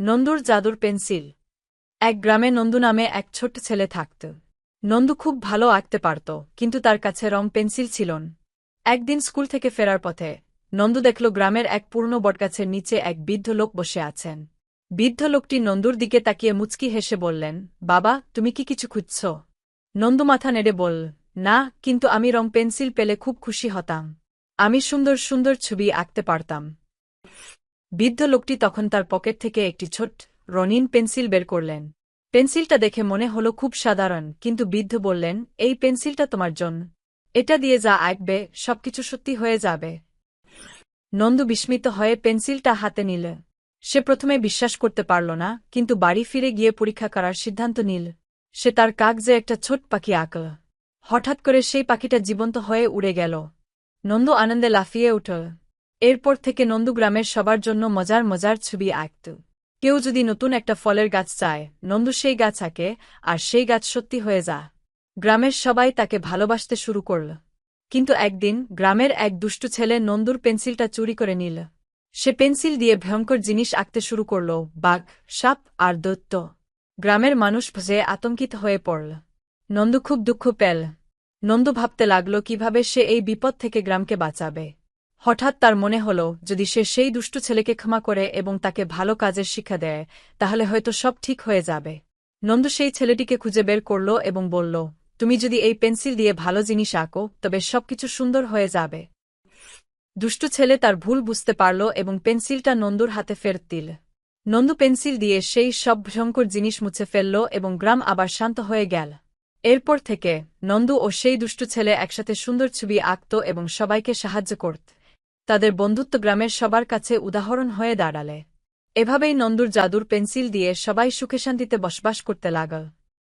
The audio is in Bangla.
নন্দুর জাদুর পেন্সিল। এক গ্রামে নন্দু নামে এক ছোট্ট ছেলে থাকত। নন্দু খুব ভালো আঁকতে পারত, কিন্তু তার কাছে রং পেন্সিল ছিল একদিন স্কুল থেকে ফেরার পথে, নন্দু দেখল গ্রামের এক পূর্ণ বটগাছের নিচে এক বৃদ্ধ লোক বসে আছেন। বৃদ্ধ লোকটি নন্দুর দিকে তাকিয়ে মুচকি হেসে বললেন, বাবা, তুমি কি কিছু খুঁজছ? নন্দু মাথা নেড়ে বল, না, কিন্তু আমি রং পেন্সিল পেলে খুব খুশি হতাম। আমি সুন্দর সুন্দর ছবি আঁকতে পারতাম। বৃদ্ধ লোকটি তখন তার পকেট থেকে একটি ছোট রনিন পেন্সিল বের করলেন। পেন্সিলটা দেখে মনে হল খুব সাধারণ, কিন্তু বৃদ্ধ বললেন, এই পেন্সিলটা তোমার জন্য। এটা দিয়ে যা আঁকবে, সবকিছু সত্যি হয়ে যাবে নন্দু বিস্মিত হয়ে পেন্সিলটা হাতে নিল। সে প্রথমে বিশ্বাস করতে পারল না, কিন্তু বাড়ি ফিরে গিয়ে পরীক্ষা করার সিদ্ধান্ত নিল। সে তার কাগজে একটা ছোট পাখি আঁকল। হঠাৎ করে সেই পাখিটা জীবন্ত হয়ে উড়ে গেল। নন্দু আনন্দে লাফিয়ে উঠল। এরপর থেকে নন্দু গ্রামের সবার জন্য মজার মজার ছবি আঁকত। কেউ যদি নতুন একটা ফলের গাছ চায়, নন্দু সেই গাছ আঁকে, আর সেই গাছ সত্যি হয়ে যা। গ্রামের সবাই তাকে ভালোবাসতে শুরু করল। কিন্তু একদিন গ্রামের এক দুষ্টু ছেলে নন্দুর পেন্সিলটা চুরি করে নিল। সে পেন্সিল দিয়ে ভয়ঙ্কর জিনিস আঁকতে শুরু করল, বাঘ, সাপ আর দৈত্য। গ্রামের মানুষ ভয়ে আতঙ্কিত হয়ে পড়ল। নন্দু খুব দুঃখ পেল। নন্দু ভাবতে লাগল কীভাবে সে এই বিপদ থেকে গ্রামকে বাঁচাবে। হঠাৎ তার মনে হল, যদি সে সেই দুষ্টু ছেলেকে ক্ষমা করে এবং তাকে ভালো কাজের শিক্ষা দেয়, তাহলে হয়তো সব ঠিক হয়ে যাবে। নন্দু সেই ছেলেটিকে খুঁজে বের করল এবং বলল, তুমি যদি এই পেন্সিল দিয়ে ভালো জিনিস আঁকো, তবে সবকিছু সুন্দর হয়ে যাবে। দুষ্টু ছেলে তার ভুল বুঝতে পারল এবং পেন্সিলটা নন্দুর হাতে ফেরত দিল। নন্দু পেন্সিল দিয়ে সেই সব ভয়ঙ্কর জিনিস মুছে ফেলল এবং গ্রাম আবার শান্ত হয়ে গেল। এরপর থেকে নন্দু ও সেই দুষ্টু ছেলে একসাথে সুন্দর ছবি আঁকত এবং সবাইকে সাহায্য করত। তাদের বন্ধুত্ব গ্রামের সবার কাছে উদাহরণ হয়ে দাঁড়ালে। এভাবেই নন্দুর জাদুর পেন্সিল দিয়ে সবাই সুখে শান্তিতে বসবাস করতে লাগল।